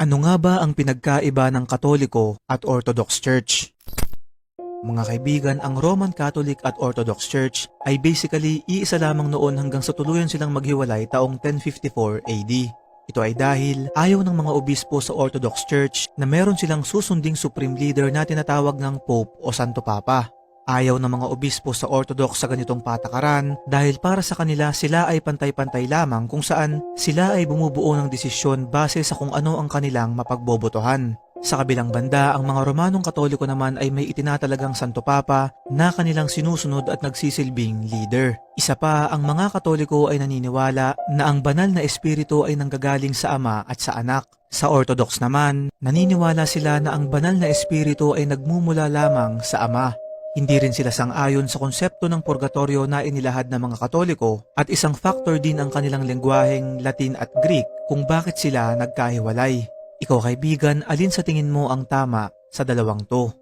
Ano nga ba ang pinagkaiba ng Katoliko at Orthodox Church? Mga kaibigan, ang Roman Catholic at Orthodox Church ay basically iisa lamang noon hanggang sa tuluyan silang maghiwalay taong 1054 AD. Ito ay dahil ayaw ng mga obispo sa Orthodox Church na meron silang susunding supreme leader na tinatawag ng Pope o Santo Papa. Ayaw ng mga obispo sa Orthodox sa ganitong patakaran dahil para sa kanila sila ay pantay-pantay lamang kung saan sila ay bumubuo ng desisyon base sa kung ano ang kanilang mapagbobotohan. Sa kabilang banda, ang mga Romanong Katoliko naman ay may itinatalagang Santo Papa na kanilang sinusunod at nagsisilbing leader. Isa pa, ang mga Katoliko ay naniniwala na ang banal na espiritu ay nanggagaling sa Ama at sa Anak. Sa Orthodox naman, naniniwala sila na ang banal na espiritu ay nagmumula lamang sa Ama. Hindi rin sila sang-ayon sa konsepto ng purgatorio na inilahad ng mga Katoliko at isang factor din ang kanilang lengguaheng Latin at Greek kung bakit sila nagkahiwalay. Ikaw kaibigan, alin sa tingin mo ang tama sa dalawang to?